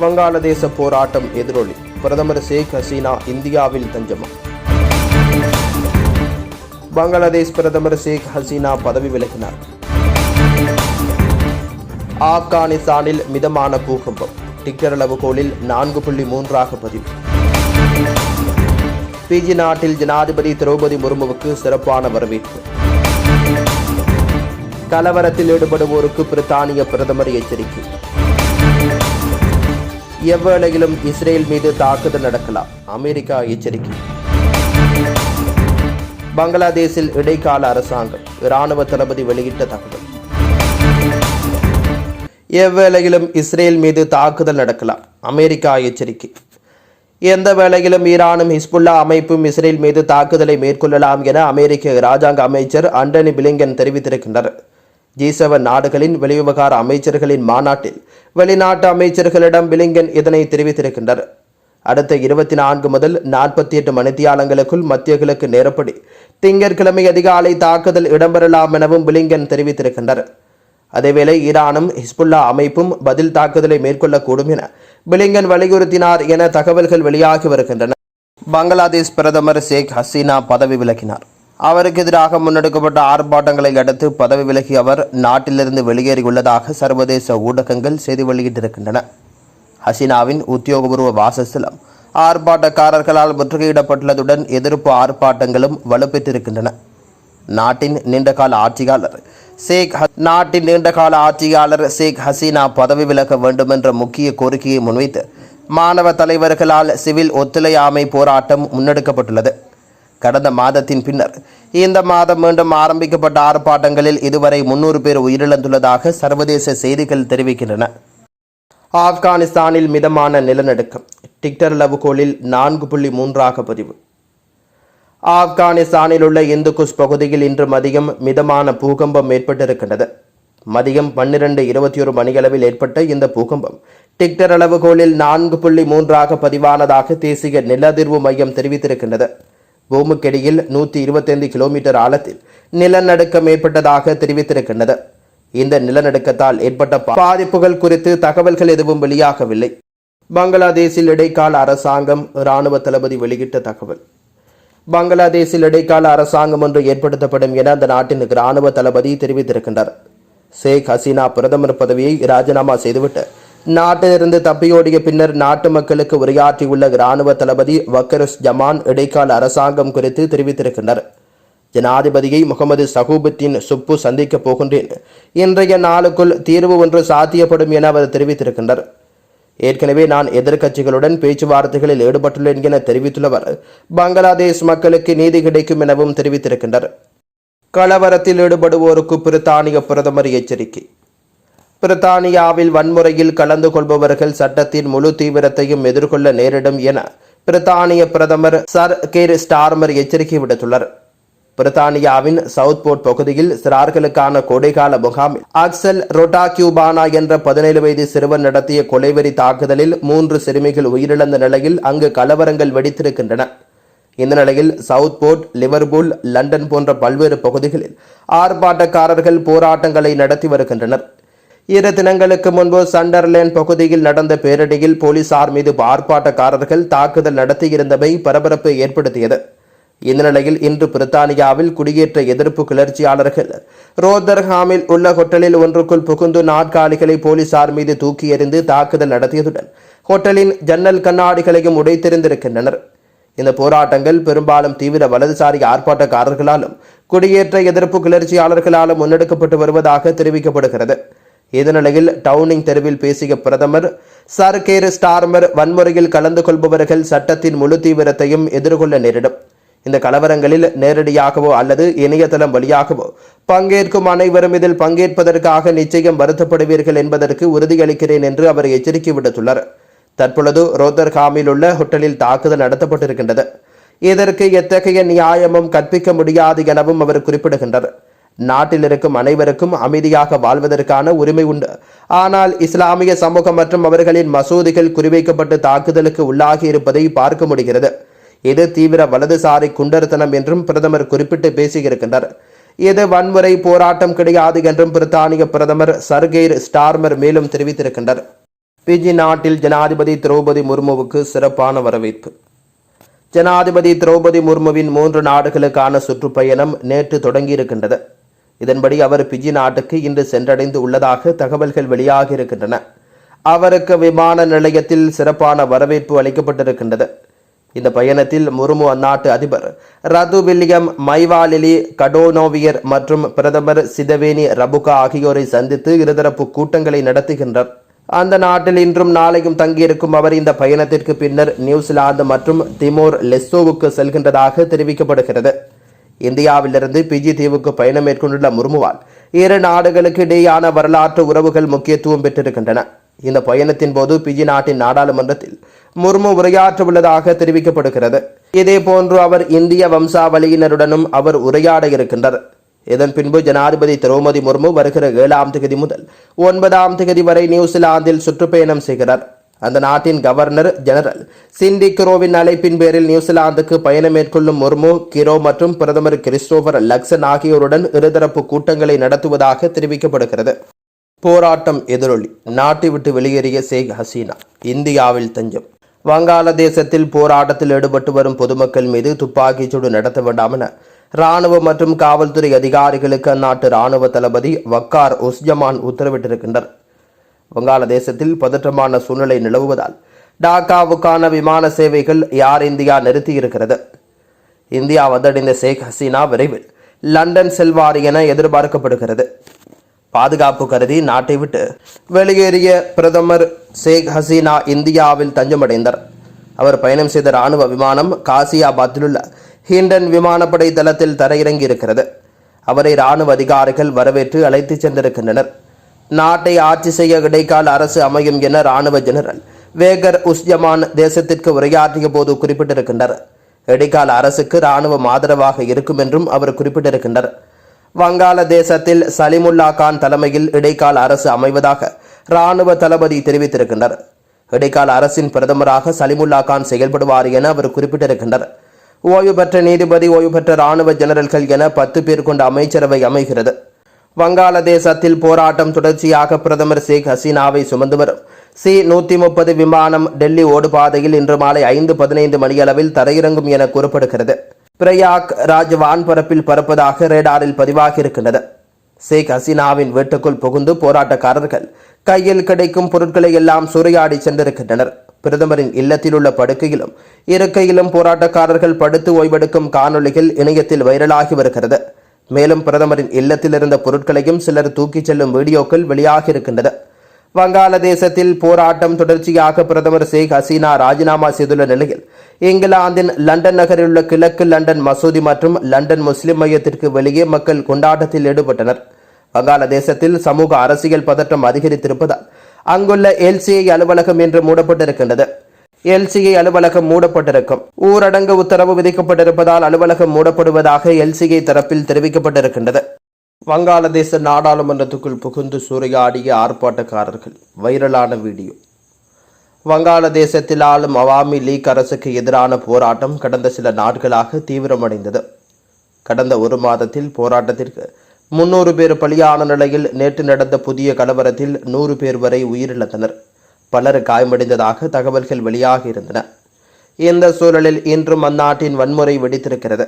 வங்காளதேச போராட்டம் எதிரொலி. பிரதமர் ஷேக் ஹசீனா இந்தியாவில் தஞ்சமம் பங்களாதேஷ் பிரதமர் ஷேக் ஹசீனா பதவி விலகினார். ஆப்கானிஸ்தானில் மிதமான பூகம்பம். டிக்டர் அளவுகோலில் நான்கு புள்ளி மூன்றாக பதிவு. பிஜி நாட்டில் ஜனாதிபதி திரௌபதி முர்முவுக்கு சிறப்பான வரவேற்பு. கலவரத்தில் ஈடுபடுவோருக்கு பிரித்தானிய பிரதமர் எச்சரிக்கை. எவ்வேளையிலும் இஸ்ரேல் மீது தாக்குதல் நடக்கலாம். அமெரிக்கா எச்சரிக்கை. பங்களாதேஷில் இடைக்கால அரசாங்கம் இராணுவ தளபதி வெளியிட்ட தகவல். எவ்வேளையிலும் இஸ்ரேல் மீது தாக்குதல் நடக்கலாம். அமெரிக்கா எச்சரிக்கை. எந்த வேளையிலும் ஈரானும் ஹிஸ்புல்லா அமைப்பும் இஸ்ரேல் மீது தாக்குதலை மேற்கொள்ளலாம் என அமெரிக்க இராஜாங்க அமைச்சர் அண்டனி பிலிங்கன் தெரிவித்திருக்கின்றனர். ஜி செவன் நாடுகளின் வெளிவிவகார அமைச்சர்களின் மாநாட்டில் வெளிநாட்டு அமைச்சர்களிடம் பிலிங்கன் இதனை தெரிவித்திருக்கின்றனர். அடுத்த இருபத்தி நான்கு முதல் நாற்பத்தி எட்டு மணித்தியாலங்களுக்குள் மத்திய கிழக்கு நேரப்படி திங்கட்கிழமை அதிகாலை தாக்குதல் இடம்பெறலாம் எனவும் பிலிங்கன் தெரிவித்திருக்கின்றனர். அதேவேளை ஈரானும் ஹிஸ்புல்லா அமைப்பும் பதில் தாக்குதலை மேற்கொள்ளக்கூடும் என பிலிங்கன் வலியுறுத்தினார் என தகவல்கள் வெளியாகி வருகின்றன. பங்களாதேஷ் பிரதமர் ஷேக் ஹசீனா பதவி விலகினார். அவருக்கு எதிராக முன்னெடுக்கப்பட்ட ஆர்ப்பாட்டங்களை அடுத்து பதவி விலகி அவர் நாட்டிலிருந்து வெளியேறியுள்ளதாக சர்வதேச ஊடகங்கள் செய்தி வெளியிட்டிருக்கின்றன. ஹசீனாவின் உத்தியோகபூர்வ வாசஸ்தலம் ஆர்ப்பாட்டக்காரர்களால் முற்றுகையிடப்பட்டுள்ளதுடன் எதிர்ப்பு ஆர்ப்பாட்டங்களும் வலுப்பெற்றிருக்கின்றன. நாட்டின் நீண்டகால ஆட்சியாளர் ஷேக் ஹ- நாட்டின் நீண்டகால ஆட்சியாளர் ஷேக் ஹசீனா பதவி விலக வேண்டும் என்ற முக்கிய கோரிக்கையை முன்வைத்து மாணவ தலைவர்களால் சிவில் ஒத்துழையாமை போராட்டம் முன்னெடுக்கப்பட்டுள்ளது. கடந்த மாதத்தின் பின்னர். இந்த மாதம் மீண்டும் ஆரம்பிக்கப்பட்ட ஆர்ப்பாட்டங்களில் இதுவரை முன்னூறு பேர் உயிரிழந்துள்ளதாக சர்வதேச செய்திகள் தெரிவிக்கின்றன. ஆப்கானிஸ்தானில் மிதமான நிலநடுக்கம். டிக்டர் லவுகோலில் நான்கு புள்ளி மூன்றாக பதிவு. ஆப்கானிஸ்தானில் உள்ள இந்துகுஷ் பகுதியில் இன்று மதியம் மிதமான பூகம்பம் ஏற்பட்டிருக்கின்றது. மதியம் பன்னிரண்டு இருபத்தி ஒரு மணியளவில் ஏற்பட்ட இந்த பூகம்பம் டிக்டர் அளவுகோலில் நான்கு புள்ளி மூன்றாக பதிவானதாக தேசிய நிலதிர்வு மையம் தெரிவித்திருக்கின்றது. பூமுக்கடியில் நூற்றி இருபத்தைந்து கிலோமீட்டர் ஆழத்தில் நிலநடுக்கம் ஏற்பட்டதாக தெரிவித்திருக்கின்றது. இந்த நிலநடுக்கத்தால் ஏற்பட்ட பாதிப்புகள் குறித்து தகவல்கள் எதுவும் வெளியாகவில்லை. பங்களாதேஷில் இடைக்கால அரசாங்கம் இராணுவ தளபதி வெளியிட்ட தகவல். பங்களாதேஷில் இடைக்கால அரசாங்கம் ஒன்று ஏற்படுத்தப்படும் என அந்த நாட்டின் இராணுவ தளபதி தெரிவித்திருக்கின்றார். ஷேக் ஹசீனா பிரதமர் பதவியை ராஜினாமா செய்துவிட்டு நாட்டிலிருந்து தப்பியோடிய பின்னர் நாட்டு மக்களுக்கு உரையாற்றியுள்ள இராணுவ தளபதி வக்கரஸ் ஜமான் இடைக்கால அரசாங்கம் குறித்து தெரிவித்திருக்கின்றனர். ஜனாதிபதியை முகமது சகூபுத்தீன் சுப்பு சந்திக்கப் போகின்றேன். இன்றைய நாளுக்குள் தீர்வு ஒன்று சாத்தியப்படும் என அவர் தெரிவித்திருக்கின்றார் ஏற்கனவே நான் எதிர்க்கட்சிகளுடன் பேச்சுவார்த்தைகளில் ஈடுபட்டுள்ளேன் என தெரிவித்துள்ளவர். பங்களாதேஷ் மக்களுக்கு நீதி கிடைக்கும் எனவும் தெரிவித்திருக்கின்றார் கலவரத்தில் ஈடுபடுவோருக்கு பிரித்தானிய பிரதமர் எச்சரிக்கை. பிரித்தானியாவில் வன்முறையில் கலந்து கொள்பவர்கள் சட்டத்தின் முழு தீவிரத்தையும் எதிர்கொள்ள நேரிடும் என பிரித்தானிய பிரதமர் சர் கேர் ஸ்டார்மர் எச்சரிக்கை விடுத்துள்ளார். பிரித்தானியாவின் சவுத்போர்ட் பகுதியில் சிறார்களுக்கான கோடைகால முகாமில் அக்சல் ரொட்டா கியூபானா என்ற பதினேழு வயது சிறுவன் நடத்திய கொலைவெறி தாக்குதலில் மூன்று சிறுமிகள் உயிரிழந்த நிலையில் அங்கு கலவரங்கள் வெடித்திருக்கின்றன. இந்த நிலையில் சவுத்போர்ட் லிவர்பூல் லண்டன் போன்ற பல்வேறு பகுதிகளில் ஆர்ப்பாட்டக்காரர்கள் போராட்டங்களை நடத்தி வருகின்றனர். இரு தினங்களுக்கு முன்பு சண்டர்லேண்ட் பகுதியில் நடந்த பேரடியில் போலீசார் மீது ஆர்ப்பாட்டக்காரர்கள் தாக்குதல் நடத்தியிருந்தமை பரபரப்பை ஏற்படுத்தியது. இந்த நிலையில் இன்று பிரித்தானியாவில் குடியேற்ற எதிர்ப்பு கிளர்ச்சியாளர்கள் ரோதர்ஹாமில் உள்ள ஹோட்டலில் ஒன்றுக்குள் புகுந்து நாற்காலிகளை போலீசார் மீது தூக்கி எறிந்து தாக்குதல் நடத்தியதுடன் ஹோட்டலின் ஜன்னல் கண்ணாடிகளையும் உடைத்திருந்திருக்கின்றனர். இந்த போராட்டங்கள் பெரும்பாலும் தீவிர வலதுசாரி ஆர்ப்பாட்டக்காரர்களாலும் குடியேற்ற எதிர்ப்பு கிளர்ச்சியாளர்களாலும் முன்னெடுக்கப்பட்டு வருவதாக தெரிவிக்கப்படுகிறது. இதனிலையில் டவுனிங் தெருவில் பேசிய பிரதமர் சர் கேர் ஸ்டார்மர் வன்முறையில் கலந்து கொள்பவர்கள் சட்டத்தின் முழு தீவிரத்தையும் எதிர்கொள்ள நேரிடும். இந்த கலவரங்களில் நேரடியாகவோ அல்லது இணையதளம் வழியாகவோ பங்கேற்கும் அனைவரும் இதில் பங்கேற்பதற்காக நிச்சயம் வருத்தப்படுவீர்கள் என்பதற்கு உறுதியளிக்கிறேன் என்று அவர் எச்சரிக்கை விடுத்துள்ளார். தற்பொழுது ரோதர்ஹாமில் உள்ள ஹோட்டலில் தாக்குதல் நடத்தப்பட்டிருக்கின்றது. இதற்கு எத்தகைய நியாயமும் கற்பிக்க முடியாது எனவும் அவர் குறிப்பிடுகின்றார். நாட்டில் இருக்கும் அனைவருக்கும் அமைதியாக வாழ்வதற்கான உரிமை உண்டு. ஆனால் இஸ்லாமிய சமூகம் மற்றும் அவர்களின் மசூதிகள் குறிவைக்கப்பட்டு தாக்குதலுக்கு உள்ளாகி இருப்பதை பார்க்க முடிகிறது. இது தீவிர வலதுசாரி குண்டர்த்தனம் என்றும் பிரதமர் குறிப்பிட்டு பேசியிருக்கின்றார். இது வன்முறை போராட்டம் கிடையாது என்றும் பிரித்தானிய பிரதமர் சர்கெய்ர் ஸ்டார்மர் மேலும் தெரிவித்திருக்கின்றார். பிஜி நாட்டில் ஜனாதிபதி திரௌபதி முர்முவுக்கு சிறப்பான வரவேற்பு. ஜனாதிபதி திரௌபதி முர்முவின் மூன்று நாடுகளுக்கான சுற்றுப்பயணம் நேற்று தொடங்கியிருக்கின்றது. இதன்படி அவர் பிஜி நாட்டுக்கு இன்று சென்றடைந்து உள்ளதாக தகவல்கள் வெளியாகியிருக்கின்றன அவருக்கு விமான நிலையத்தில் சிறப்பான வரவேற்பு அளிக்கப்பட்டிருக்கின்றது. இந்த பயணத்தில் முருமு அந்நாட்டு அதிபர் ரது வில்லியம் மைவாலிலி கடோனோவியர் மற்றும் பிரதமர் சிதவேனி ரபுகா ஆகியோரை சந்தித்து இருதரப்பு கூட்டங்களை நடத்துகின்றார். அந்த நாட்டில் இன்றும் நாளையும் தங்கியிருக்கும் அவர் இந்த பயணத்திற்கு பின்னர் நியூசிலாந்து மற்றும் திமோர் லெஸ்டோவுக்கு செல்கின்றதாக தெரிவிக்கப்படுகிறது. இந்தியாவிலிருந்து பிஜி தீவுக்கு பயணம் மேற்கொண்டுள்ள முர்முவால் இரு நாடுகளுக்கு இடையேயான வரலாற்று உறவுகள் முக்கியத்துவம் பெற்றிருக்கின்றன. இந்த பயணத்தின் போது பிஜி நாட்டின் நாடாளுமன்றத்தில் முர்மு உரையாற்ற உள்ளதாக தெரிவிக்கப்படுகிறது இதேபோன்று அவர் இந்திய வம்சாவளியினருடனும் அவர் உரையாட இருக்கின்றார். இதன் பின்பு ஜனாதிபதி திரௌபதி முர்மு வருகிற ஏழாம் தேதி முதல் ஒன்பதாம் தேதி வரை நியூசிலாந்தில் சுற்றுப்பயணம் செய்கிறார். அந்த நாட்டின் கவர்னர் ஜெனரல் சிண்டி கிரோவின் அழைப்பின் பேரில் நியூசிலாந்துக்கு பயணம் மேற்கொள்ளும் முர்மு கிரோ மற்றும் பிரதமர் கிறிஸ்டோபர் லக்சன் ஆகியோருடன் இருதரப்பு கூட்டங்களை நடத்துவதாக தெரிவிக்கப்படுகிறது. போராட்டம் எதிரொலி. நாட்டை விட்டு வெளியேறிய ஷேக் ஹசீனா இந்தியாவில் தஞ்சம். வங்காளதேசத்தில் போராட்டத்தில் ஈடுபட்டு வரும் பொதுமக்கள் மீது துப்பாக்கிச்சூடு நடத்த வேண்டாம் என ராணுவ மற்றும் காவல்துறை அதிகாரிகளுக்கு அந்நாட்டு ராணுவ தளபதி வக்கார் உஸ்ஜமான் உத்தரவிட்டிருக்கின்றனர் வங்காளதேசத்தில் பதற்றமான சூழ்நிலை நிலவுவதால் டாக்காவுக்கான விமான சேவைகள் யார் இந்தியா நிறுத்தியிருக்கிறது. இந்தியா வந்தடைந்த ஷேக் ஹசீனா விரைவில் லண்டன் செல்வார் என எதிர்பார்க்கப்படுகிறது. பாதுகாப்பு கருதி நாட்டை விட்டு வெளியேறிய பிரதமர் ஷேக் ஹசீனா இந்தியாவில் தஞ்சமடைந்தார். அவர் பயணம் செய்த இராணுவ விமானம் காசியாபாத்தில் உள்ள ஹிண்டன் விமானப்படை தளத்தில் தரையிறங்கி இருக்கிறது அவரை ராணுவ அதிகாரிகள் வரவேற்று அழைத்துச் சென்றிருக்கின்றனர். நாட்டை ஆட்சி செய்ய இடைக்கால அரசு அமையும் என ராணுவ ஜெனரல் வேகர் உஸ்ஜமான் தேசத்திற்கு உரையாற்றிய போது குறிப்பிட்டிருக்கின்றார். இடைக்கால அரசுக்கு ராணுவம் ஆதரவாக இருக்கும் என்றும் அவர் குறிப்பிட்டிருக்கின்றார். வங்காளதேசத்தில் சலிமுல்லா கான் தலைமையில் இடைக்கால அரசு அமைவதாக ராணுவ தளபதி தெரிவித்திருக்கின்றார். இடைக்கால அரசின் பிரதமராக சலிமுல்லா கான் செயல்படுவார் என அவர் குறிப்பிட்டிருக்கின்றார். ஓய்வு பெற்ற நீதிபதி ஓய்வு பெற்ற ராணுவ ஜெனரல்கள் என பத்து பேர் கொண்ட அமைச்சரவை அமைகிறது. வங்காளதேசத்தில் போராட்டம் தொடர்ச்சியாக பிரதமர் ஷேக் ஹசீனாவை சுமந்து வரும். சி நூத்தி முப்பது விமானம் டெல்லி ஓடுபாதையில் இன்று மாலை ஐந்து பதினைந்து மணியளவில் தரையிறங்கும் என கூறப்படுகிறது. பிரயாக் ராஜ் வான்பரப்பில் பறப்பதாக ரேடாரில் பதிவாகியிருக்கின்றது ஷேக் ஹசீனாவின் வீட்டுக்குள் புகுந்து போராட்டக்காரர்கள் கையில் கிடைக்கும் பொருட்களை எல்லாம் சூறையாடி சென்றிருக்கின்றனர். பிரதமரின் இல்லத்தில் உள்ள படுக்கையிலும் இருக்கையிலும் போராட்டக்காரர்கள் படுத்து ஓய்வெடுக்கும் காணொளிகள் இணையத்தில் வைரலாகி வருகிறது. மேலும் பிரதமரின் இல்லத்தில் இருந்த பொருட்களையும் சிலர் தூக்கிச் செல்லும் வீடியோக்கள் வெளியாகியிருக்கின்றன வங்காளதேசத்தில் போராட்டம் தொடர்ச்சியாக பிரதமர் ஷேக் ஹசீனா ராஜினாமா செய்துள்ள நிலையில் இங்கிலாந்தின் லண்டன் நகரில் உள்ள கிழக்கு லண்டன் மசூதி மற்றும் லண்டன் முஸ்லிம் மையத்திற்கு வெளியே மக்கள் கொண்டாட்டத்தில் ஈடுபட்டனர். வங்காளதேசத்தில் சமூக அரசியல் பதற்றம் அதிகரித்திருப்பதால் அங்குள்ள எல்சிஐ அலுவலகம் இன்று மூடப்பட்டிருக்கின்றது. எல்சிஐ அலுவலகம் மூடப்பட்டிருக்கும். ஊரடங்கு உத்தரவு விதிக்கப்பட்டிருப்பதால் அலுவலகம் மூடப்படுவதாக எல்சிஐ தரப்பில் தெரிவிக்கப்பட்டிருக்கின்றது. வங்காளதேச நாடாளுமன்றத்துக்குள் புகுந்து சூறையாடிய ஆர்ப்பாட்டக்காரர்கள் வைரலான வீடியோ. வங்காளதேசத்தில் ஆளும் அவாமி லீக் அரசுக்கு எதிரான போராட்டம் கடந்த சில நாட்களாக தீவிரமடைந்தது. கடந்த ஒரு மாதத்தில் போராட்டத்திற்கு முன்னூறு பேர் பலியான நிலையில் நேற்று நடந்த புதிய கலவரத்தில் நூறு பேர் வரை உயிரிழந்தனர். பலர் காயமடைந்ததாக தகவல்கள் வெளியாகியிருந்தன இந்த சூழலில் இன்றும் அந்நாட்டின் வன்முறை வெடித்திருக்கிறது.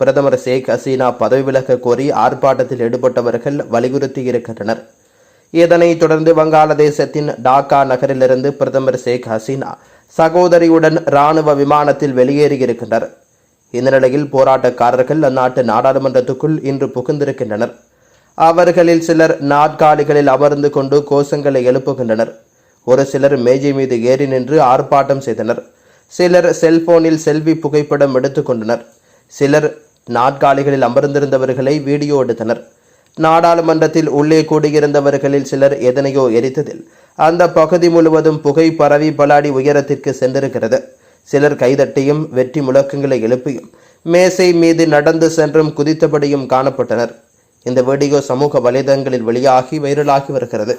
பிரதமர் ஷேக் ஹசீனா பதவி விலக கோரி ஆர்ப்பாட்டத்தில் ஈடுபட்டவர்கள் வலியுறுத்தியிருக்கின்றனர் இதனைத் தொடர்ந்து வங்காளதேசத்தின் டாக்கா நகரிலிருந்து பிரதமர் ஷேக் ஹசீனா சகோதரியுடன் ராணுவ விமானத்தில் வெளியேறியிருக்கின்றனர் இந்த நிலையில் போராட்டக்காரர்கள் அந்நாட்டு நாடாளுமன்றத்துக்குள் இன்று புகுந்திருக்கின்றனர். அவர்களில் சிலர் நாற்காலிகளில் அமர்ந்து கொண்டு கோஷங்களை எழுப்புகின்றனர். ஒரு சிலர் மேஜை மீது ஏறி நின்று ஆர்ப்பாட்டம் செய்தனர். சிலர் செல்போனில் செல்வி புகைப்படம் எடுத்துக்கொண்டனர் சிலர் நாற்காலிகளில் அமர்ந்திருந்தவர்களை வீடியோ எடுத்தனர். நாடாளுமன்றத்தில் உள்ளே கூடியிருந்தவர்களில் சிலர் எதனையோ எரித்ததில் அந்த பகுதி முழுவதும் புகை பரவி பலாடி உயரத்திற்கு சென்றிருக்கிறது. சிலர் கைதட்டியும் வெற்றி முழக்கங்களை எழுப்பியும் மேசை மீது நடந்து சென்றும் குதித்தபடியும் காணப்பட்டனர். இந்த வீடியோ சமூக வலைதளங்களில் வெளியாகி வைரலாகி வருகிறது.